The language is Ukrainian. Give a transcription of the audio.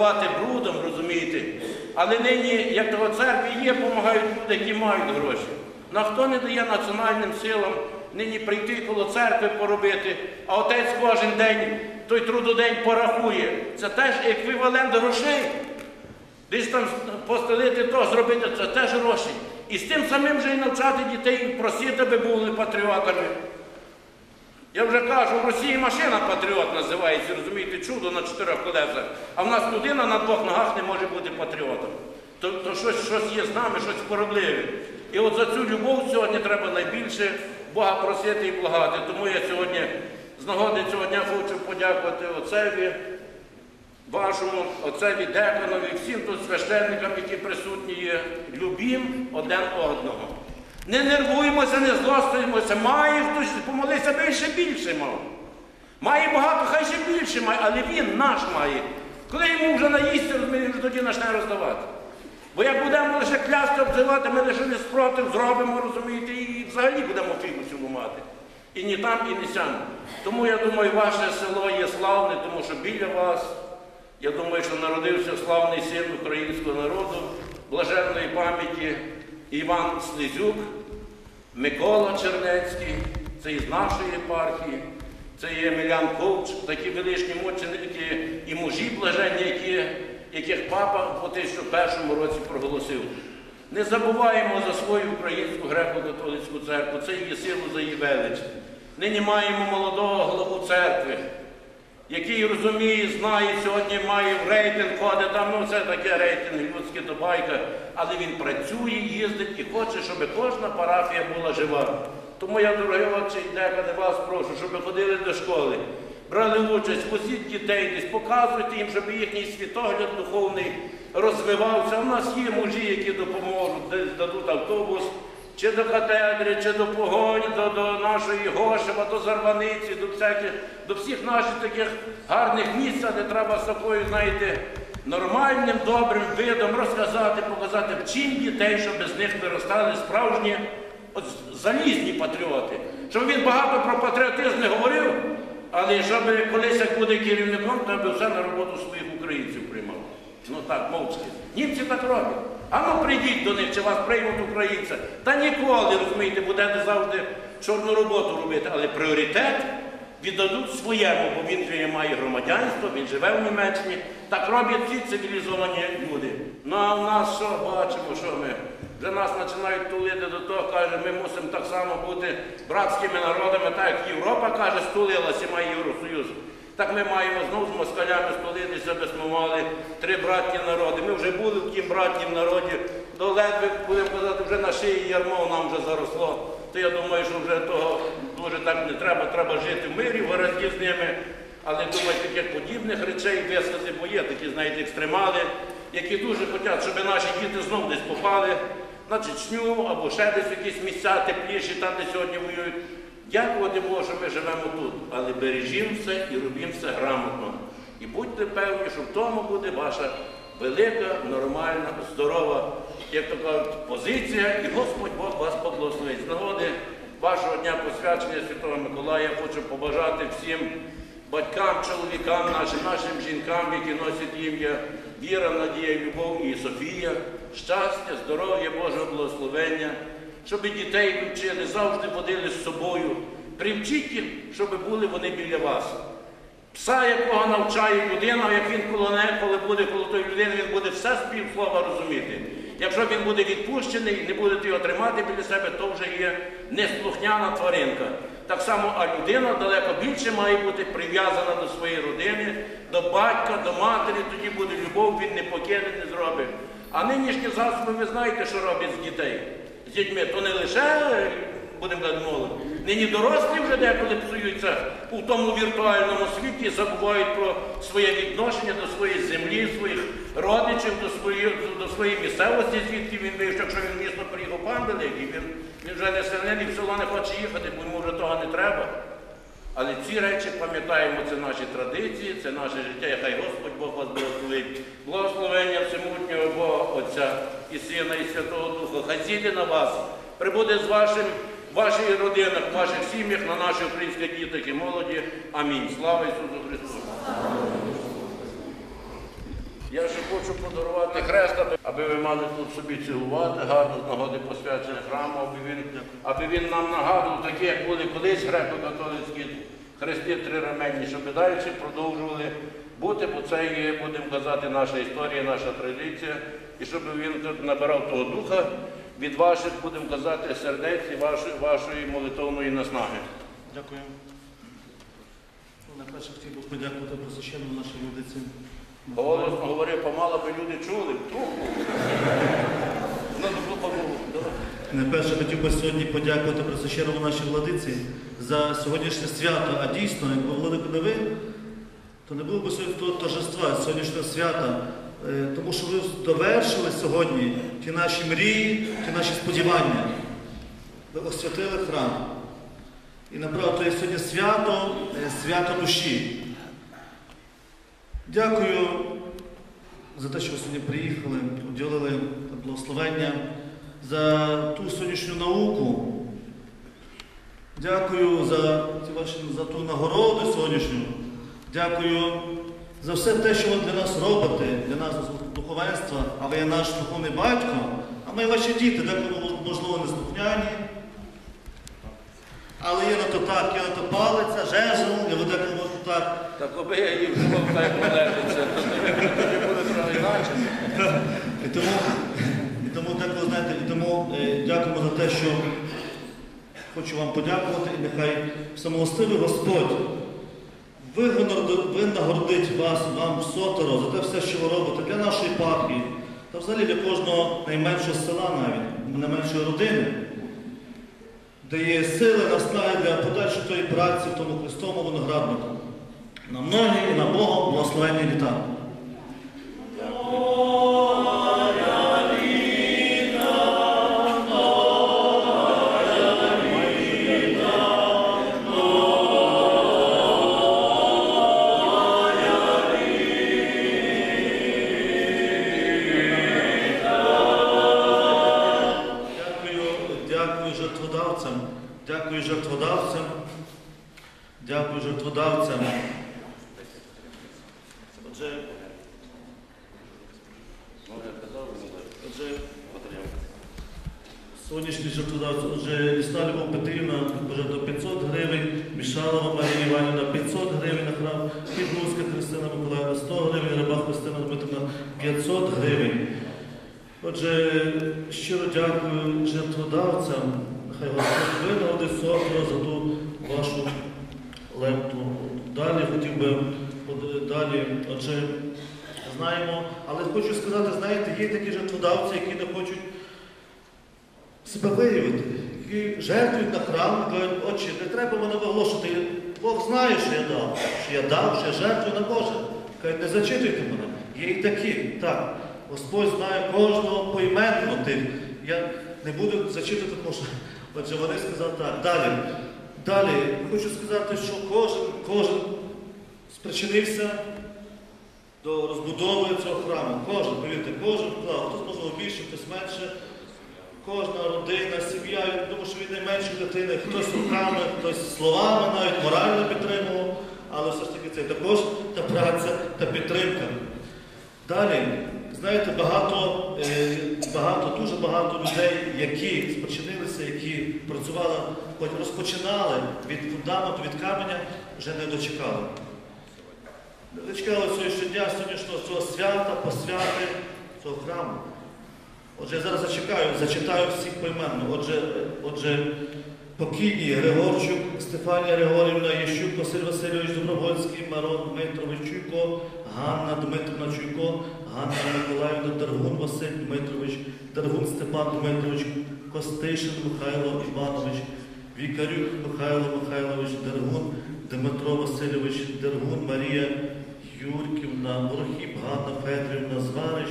поливати брудом, розумієте. Але нині, як того церкві є, допомагають люди, які мають гроші. На хто не дає національним силам нині прийти коло церкви поробити, а отець кожен день той трудодень порахує. Це теж еквівалент грошей. Десь там постелити то, зробити це теж гроші. І з тим самим вже і навчати дітей просити, аби були патріотами. Я вже кажу, в Росії машина патріот називається, розумієте, чудо на чотирьох колесах. А в нас людина на двох ногах не може бути патріотом. То, то щось, щось є з нами, щось породливе. І от за цю любов сьогодні треба найбільше Бога просити і благати. Тому я сьогодні з нагоди цього дня хочу подякувати отцеві, вашому отцеві деканові, всім тут священникам, які присутні є. Любім один одного. Не нервуємося, не злостуємося. Має хтось помолися, би ще більше мав. Має багато, хай ще більше має, але він наш має. Коли йому вже наїсться, розуміє, вже тоді почне роздавати. Бо як будемо лише клясти обзивати, ми лише не спротив зробимо, розумієте, і взагалі будемо фігу цілу мати. І ні там, і ні сям. Тому я думаю, ваше село є славне, тому що біля вас, я думаю, що народився славний син українського народу, блаженної пам'яті Іван Слизюк, Микола Чернецький, це із нашої єпархії, це є Емельян Ковч, такі величні мученики і мужі блаженні, які, яких папа у 2001 році проголосив. Не забуваємо за свою українську греко-католицьку церкву, це її силу за її велич. Нині маємо молодого голову церкви, який розуміє, знає, сьогодні має в рейтинг, ходить там, ну це таке рейтинг, людське то байка, але він працює, їздить і хоче, щоб кожна парафія була жива. Тому я, дорогі отче, і вас прошу, щоб ви ходили до школи, брали участь, возіть дітей десь, показуйте їм, щоб їхній світогляд духовний розвивався. У нас є мужі, які допоможуть, десь дадуть автобус чи до катедри, чи до погоні, до, до нашої Гошева, до Зарваниці, до всяких, до всіх наших таких гарних місць, де треба з такою, знаєте, нормальним, добрим видом розказати, показати, вчим дітей, щоб з них виростали справжні от, залізні патріоти. Щоб він багато про патріотизм не говорив, але щоб колись як буде керівником, то би все на роботу своїх українців приймав. Ну так, мовчки. Німці так роблять. А ну прийдіть до них, чи вас приймуть українця. Та ніколи, розумієте, будете завжди чорну роботу робити, але пріоритет віддадуть своєму, бо він же має громадянство, він живе в Німеччині. Так роблять всі цивілізовані люди. Ну а в нас що бачимо, що ми? Вже нас починають тулити до того, каже, ми мусимо так само бути братськими народами, так як Європа каже, стулилася, має Євросоюз. Так ми маємо знову з москалями ми мали три братні народи. Ми вже були в тім братнім народі, до ледве, будемо казати, вже на шиї ярмо нам вже заросло. То я думаю, що вже того дуже так не треба, треба жити в мирі, в гаразді з ними. Але думаю, таких подібних речей вискази, бо є такі, знаєте, екстремали, які дуже хочуть, щоб наші діти знову десь попали на Чечню або ще десь якісь місця тепліші, там, де сьогодні воюють. Дякувати Богу, що ми живемо тут, але бережімо все і робімо все грамотно. І будьте певні, що в тому буде ваша велика, нормальна, здорова, як то кажуть, позиція, і Господь Бог вас поблагословить. З нагоди вашого дня посвячення Святого Миколая я хочу побажати всім батькам, чоловікам, нашим, нашим жінкам, які носять ім'я, віра, надія, любов і Софія, щастя, здоров'я, Божого благословення щоб дітей вчили, завжди водили з собою. Привчіть їх, щоб були вони біля вас. Пса, якого навчає людина, як він коло не, коли буде коло тої людини, він буде все з розуміти. Якщо він буде відпущений, не будете його тримати біля себе, то вже є неслухняна тваринка. Так само, а людина далеко більше має бути прив'язана до своєї родини, до батька, до матері, тоді буде любов, він не покине, не зробить. А нинішні засоби, ви знаєте, що роблять з дітей з дітьми, то не лише, будемо казати, молодь, нині дорослі вже деколи псуються у тому віртуальному світі, забувають про своє відношення до своєї землі, своїх родичів, до своєї, до своєї місцевості, звідки він вийшов, якщо він місто приїхав пан великий, він, він вже не селений, в село не хоче їхати, бо йому вже того не треба. Але ці речі пам'ятаємо, це наші традиції, це наше життя, і хай Господь Бог вас благословить. Благословення всемутнього Бога, Отця і Сина, і Святого Духа. Хай зійде на вас, прибуде з вашим, в ваших родинах, ваших сім'ях, на наші українські діток і молоді. Амінь. Слава Ісусу Христу! Я ще хочу подарувати хрест, аби- ви мали тут собі цілувати, гарно з нагоди посвячення храму, аби він, аби він нам нагадував, такі, як були колись греко-католицькі хрести три ремені, щоб далі продовжували бути, бо це є, будемо казати, наша історія, наша традиція, і щоб він набирав того духа від ваших, будемо казати, сердець і вашої, вашої молитовної наснаги. Дякую. Ну, Найперше хотів би подякувати просвященному нашій владиці. Голосно говорив, помало би люди чули. Ну, ну, помогу. Найперше хотів би сьогодні подякувати просвященному нашій владиці за сьогоднішнє свято. А дійсно, якби Владику не ви, то не було б сьогодні того торжества, сьогоднішнього свята. Е, Тому що ви довершили сьогодні ті наші мрії, ті наші сподівання. Ви освятили храм. І направду, є сьогодні свято, е, свято душі. Дякую за те, що ви сьогодні приїхали, уділили благословення за ту сьогоднішню науку. Дякую за, за ту нагороду сьогоднішню. Дякую за все те, що ви для нас робите, для нас духовенства, а ви є наш духовний батько, а ми ваші діти, деколи, можливо, не слухняні. Але є на то так, є на то палиця, жезл, і ви деколи можете так. Так аби я їм жував, так полежиться, то тоді буде трохи інакше. І тому, і тому дякую, знаєте, і тому е, дякуємо за те, що хочу вам подякувати, і нехай самолостивий Господь винагородить вас, вам сотеро за те все, що ви робите для нашої партії. та взагалі для кожного найменшого села навіть, найменшої родини, де є сили, настає для подальшої праці тому Христовому винограднику. На многі і на Бога благословенні літа. Дякую жертводавцям. Отже, отже, сьогоднішній жертводавці, отже, Лісна Любов Петрівна пожертвувала 500 гривень, Мішалова Марія Іванівна 500 гривень на храм, Підгузька Христина Миколаївна 100 гривень, Раба Христина Дмитрівна 500 гривень. Отже, щиро дякую жертводавцям. Хай Господь винагодить сотро за ту вашу лепту. Далі хотів би далі, отже, знаємо, але хочу сказати, знаєте, є такі жертводавці, які не хочуть себе виявити, які жертвують на храм, кажуть, отче, не треба мене виголошувати. Бог знає, що я дав, що я дав, що я жертвую на Боже. Кажуть, не зачитуйте мене. Є і такі, так. Господь знає кожного поіменно тих. Я не буду зачитувати, тому що отже, вони сказали так. Далі. Далі хочу сказати, що кожен, кожен спричинився до розбудови цього храму. Кожен, повірте, кожен вклав. Хтось можливо більше, хтось менше. Кожна родина, сім'я, я думаю, що від найменшої дитини, хтось руками, хтось словами, навіть морально підтримував, але все ж таки це також та праця та підтримка. Далі, знаєте, багато, е, багато, дуже багато людей, які спочинилися, які працювали, хоч розпочинали від фундаменту, від каменя, вже не дочекали. Не дочекали сьогоднішнього дня, сьогоднішнього цього свята, посвяти цього храму. Отже, я зараз зачекаю, зачитаю всіх поіменно. Отже, отже, покійні Григорчук, Стефанія Григорівна, Єщук, Василь Васильович Добровольський, Марон Дмитрович Чуйко, Ганна Дмитрівна Чуйко, Ганна Миколаївна, Дергун Василь Дмитрович, Дергун Степан Дмитрович, Костишин Михайло Іванович, Вікарюк Михайло Михайлович, Дергун Дмитро Васильович, Дергун Марія Юрківна, Орхіп Ганна Федорівна, Звари